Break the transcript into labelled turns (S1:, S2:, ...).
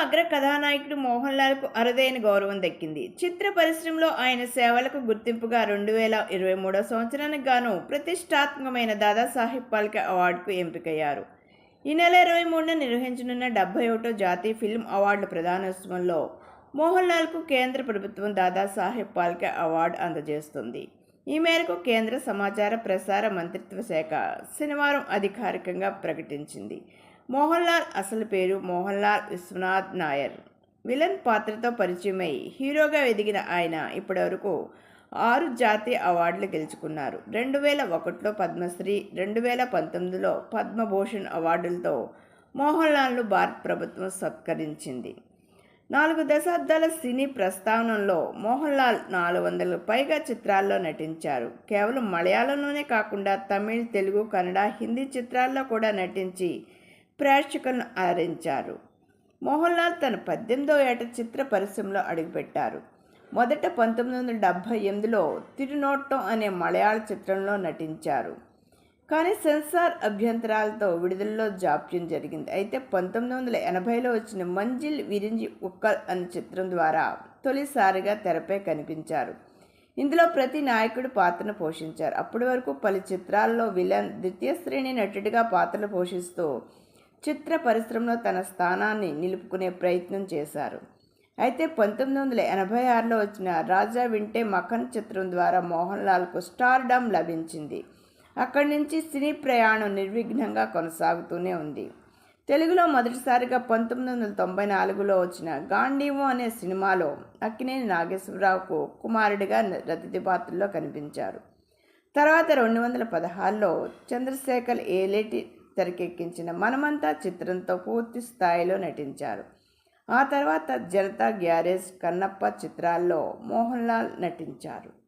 S1: అగ్ర కథానాయకుడు మోహన్ లాల్కు అరుదైన గౌరవం దక్కింది. చిత్ర పరిశ్రమలో ఆయన సేవలకు గుర్తింపుగా రెండు వేల ఇరవై మూడో సంవత్సరానికి గాను ప్రతిష్టాత్మకమైన దాదాసాహెబ్ పాల్కే అవార్డుకు ఎంపికయ్యారు. ఈ నెల ఇరవై మూడున నిర్వహించనున్న డెబ్బై ఒకటో జాతీయ ఫిల్మ్ అవార్డుల ప్రధానోత్సవంలో మోహన్ లాల్కు కేంద్ర ప్రభుత్వం దాదాసాహెబ్ పాల్కే అవార్డు అందజేస్తుంది. ఈ మేరకు కేంద్ర సమాచార ప్రసార మంత్రిత్వ శాఖ శనివారం అధికారికంగా ప్రకటించింది. మోహన్ లాల్ అసలు పేరు మోహన్ లాల్ విశ్వనాథ్ నాయర్. విలన్ పాత్రతో పరిచయమై హీరోగా ఎదిగిన ఆయన ఇప్పటివరకు ఆరు జాతీయ అవార్డులు గెలుచుకున్నారు. రెండు వేల ఒకటిలో పద్మశ్రీ రెండు వేల పంతొమ్మిదిలో పద్మభూషణ్ అవార్డులతో మోహన్ లాల్ను భారత ప్రభుత్వం సత్కరించింది. నాలుగు దశాబ్దాల సినీ ప్రస్థానంలో మోహన్ లాల్ నాలుగు వందలకు పైగా చిత్రాల్లో నటించారు. కేవలం మలయాళంలోనే కాకుండా తమిళ్ తెలుగు కన్నడ హిందీ చిత్రాల్లో కూడా నటించి ప్రేక్షకులను అలరించారు మోహన్ లాల్ తన పద్దెనిమిదో ఏట చిత్ర పరిశ్రమలో అడుగుపెట్టారు. మొదట పంతొమ్మిది వందల డెబ్భై ఎనిమిదిలో తిరునోట్టం అనే మలయాళ చిత్రంలో నటించారు. కానీ సెన్సార్ అభ్యంతరాలతో విడుదలలో జాప్యం జరిగింది. అయితే పంతొమ్మిది వందల ఎనభైలో వచ్చిన మంజిల్ విరించి ఉక్కల్ అనే చిత్రం ద్వారా తొలిసారిగా తెరపై కనిపించారు. ఇందులో ప్రతి నాయకుడు పాత్రను పోషించారు. అప్పటి వరకు పలు చిత్రాల్లో విలన్ ద్వితీయ శ్రేణి నటుడిగా పాత్రలు పోషిస్తూ చిత్ర పరిశ్రమలో తన స్థానాన్ని నిలుపుకునే ప్రయత్నం చేశారు. అయితే పంతొమ్మిది వందల ఎనభై ఆరులో వచ్చిన రాజా వింటే మఖన్ చిత్రం ద్వారా మోహన్ లాల్కు స్టార్డమ్ లభించింది. అక్కడి నుంచి సినీ ప్రయాణం నిర్విఘ్నంగా కొనసాగుతూనే ఉంది. తెలుగులో మొదటిసారిగా పంతొమ్మిది వందల తొంభై నాలుగులో వచ్చిన గాంధీవో అనే సినిమాలో అక్కినేని నాగేశ్వరరావుకు కుమారుడిగా రతిథి పాత్రలో కనిపించారు. తర్వాత రెండు వందల పదహారులో చంద్రశేఖర్ ఏలేటి తెరకెక్కించిన మనమంతా చిత్రంతో పూర్తి స్థాయిలో నటించారు. ఆ తర్వాత జనతా గ్యారేజ్ కన్నప్ప చిత్రాల్లో మోహన్ లాల్ నటించారు.